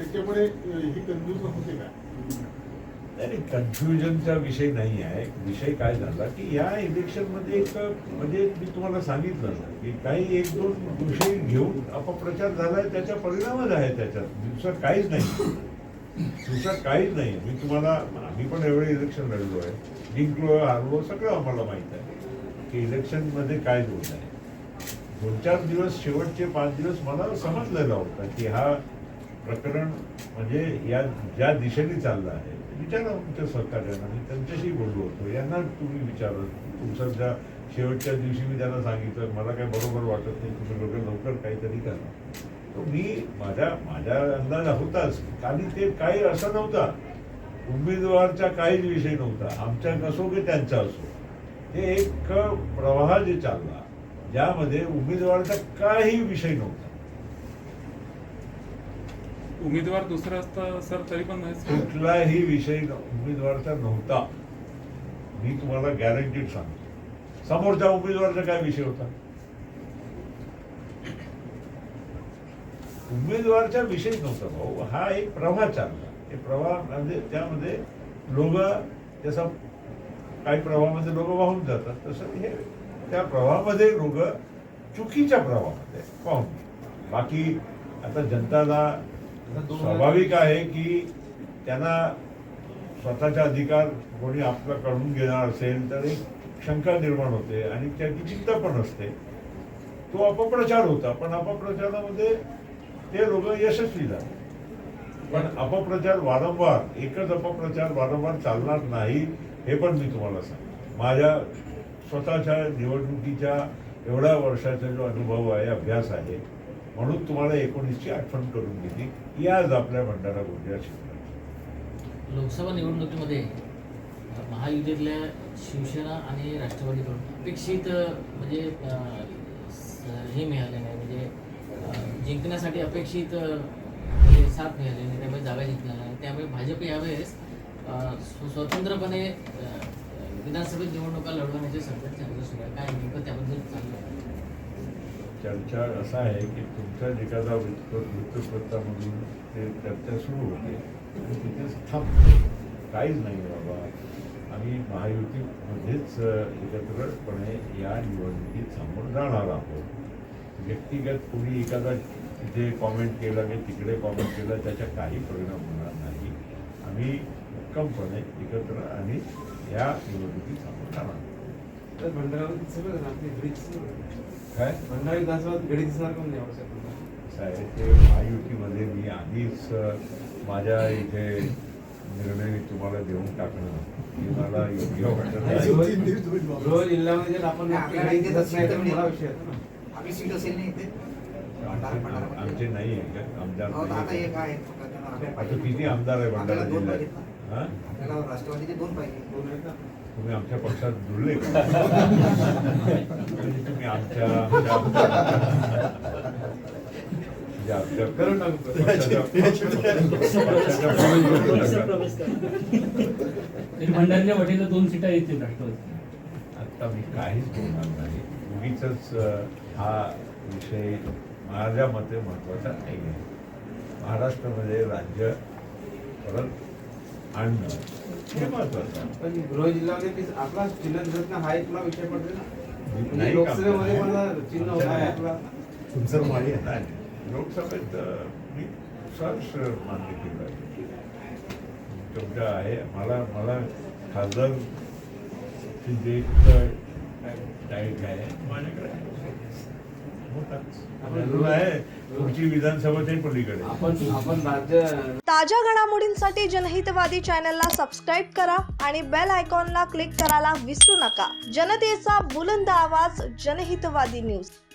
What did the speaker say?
त्याच्यामुळे हे कन्फ्युजन होते का? नाही कन्फ्युजनचा विषय नाही आहे. विषय काय झाला की या इलेक्शनमध्ये एक म्हणजे मी तुम्हाला सांगितलं ना की काही एक दोन विषय घेऊन अपप्रचार झालाय त्याचा परिणामच आहे त्याच्यात. दुसरं काहीच नाही. दुसरं काहीच नाही. मी तुम्हाला आम्ही पण एवढे इलेक्शन लढलो आहे. जिंकलो हारलो सगळं आम्हाला माहीत आहे. की इलेक्शनमध्ये काय होत आहे? दोन चार दिवस शेवटचे पाच दिवस मला समजलेला होता की हा प्रकरण म्हणजे या ज्या दिशेने चाललं आहे विचारा तुमच्या सहकार्यांना मी त्यांच्याशी बोललो होतो यांना तुम्ही विचारा. तुमचा ज्या शेवटच्या दिवशी मी त्यांना सांगितलं मला काय बरोबर वाटत नाही तुम्ही लोक लवकर काहीतरी करा. तो मी माझ्या माझ्या अंदाज होताच. आणि ते काही असं नव्हता. उमेदवारचा काहीच विषय नव्हता. आमच्या नसो की त्यांचा असो. ते एक प्रवाह जे चालला ज्यामध्ये उमेदवाराचा काही विषय नव्हता. उमेदवार दुसरा असता सर तरी पण नाही कुठलाही विषय उमेदवारचा नव्हता. मी तुम्हाला गॅरंटीड सांगतो. समोरच्या उमेदवाराचा काय विषय होता? उमेदवारचा विषय नव्हता भाऊ. हा एक प्रवाह चालला. हे प्रवाह म्हणजे त्यामध्ये लोक जसा काही प्रवाहामध्ये लोक वाहून जातात तसं हे त्या प्रवाहामध्ये लोक चुकीच्या प्रवाहामध्ये वाहून बाकी आता जनताला स्वाभाविक आहे की त्यांना स्वतःचा अधिकार कोणी आपला काढून घेणार असेल तर एक शंका निर्माण होते आणि त्याची चिंता पण असते. तो अपप्रचार होता पण अपप्रचारामध्ये ते लोक यशस्वी झाले पण अपप्रचार वारंवार एकच अपप्रचार वारंवार चालणार नाही हे पण मी तुम्हाला सांगतो. माझ्या स्वतःच्या निवडणुकीच्या एवढ्या वर्षाचा जो अनुभव आहे अभ्यास आहे म्हणून तुम्हाला एकोणीसची आठवण करून दिली आज आपल्या भंडारा गोंदिया क्षेत्रात. लोकसभा निवडणुकीमध्ये महायुतीतल्या शिवसेना आणि राष्ट्रवादीकडून अपेक्षित म्हणजे हे मिळाले नाही. म्हणजे जिंकण्यासाठी अपेक्षित म्हणजे साथ मिळाले नाही. त्यामुळे जागा जिंकल्या नाही. त्यामुळे भाजप यावेळेस स्व- स्वतंत्रपणे विधानसभेत निवडणुका लढवण्याचे सध्या चालू सुरू आहे. काय नेमकं त्याबद्दल चाललं आहे? चर्चा असा आहे की तुमच्या एखादा वृत्त वृत्तपत्रामधून ते चर्चा सुरू होते. आणि तिथेच थांबते काहीच नाही बाबा. आम्ही महायुतीमध्येच एकत्रपणे या निवडणुकीत समोर जाणार आहोत. व्यक्तिगत कोणी एखादा तिथे कॉमेंट केला की तिकडे कॉमेंट केला त्याचा काही परिणाम होणार नाही. आम्ही भक्कमपणे एकत्र आणि या निवडणुकीत समोर जाणार आहोत. तर भंडारा काय? भंडारा विधानसभा घडी दिसणार का नाही? आवश्यक साहेब ते महायुतीमध्ये मी आधीच माझ्या इथे निर्णय तुम्हाला देऊन टाकणं हे मला योग्य वाटत नाही. गृह जिल्ह्यामध्ये जर आपण आपल्या घडी इथे दिसत नाही तर सीट मोठा विषय येतो ना. आपली सीट असेल नाही इथे. आमचे आमचे नाही आहे का? आमदार हो, आता. किती आमदार आहे भंडारा जिल्ह्यात हा? राष्ट्रवादीचे दोन पाहिजे ना? तुम्ही आमच्या पक्षात जुळले म्हणजे तुम्ही आमच्या आमच्या म्हणजे करू. नका. वाटेला दोन सीटा येतील राष्ट्रवादी आता मी काहीच बोलणार नाही. उगीच हा विषय माझ्या मते महत्त्वाचा नाही आहे महाराष्ट्रामध्ये राज्य परत आणणं हे महत्वाचं आहे. पण गृह जिल्ह्यामध्ये तीच- आपला नाही हा एक विषय पडतो ना म्हणजे नाही का लोकसभेमध्ये आमच्या- पण चिन्ह होता आहे आपला तुमचं मान्य नाही लोकसभेत अं, मी सहर्ष मान्य केलं आहे. तुमच्या आहे मला मला खासदार जे टाईट आहे माझ्याकडे आहे. ताज्या घडामोडींसाठी जनहितवादी चॅनलला सबस्क्राईब करा आणि बेल आयकॉनला क्लिक करायला विसरू नका. जनतेचा बुलंद आवाज जनहितवादी न्यूज.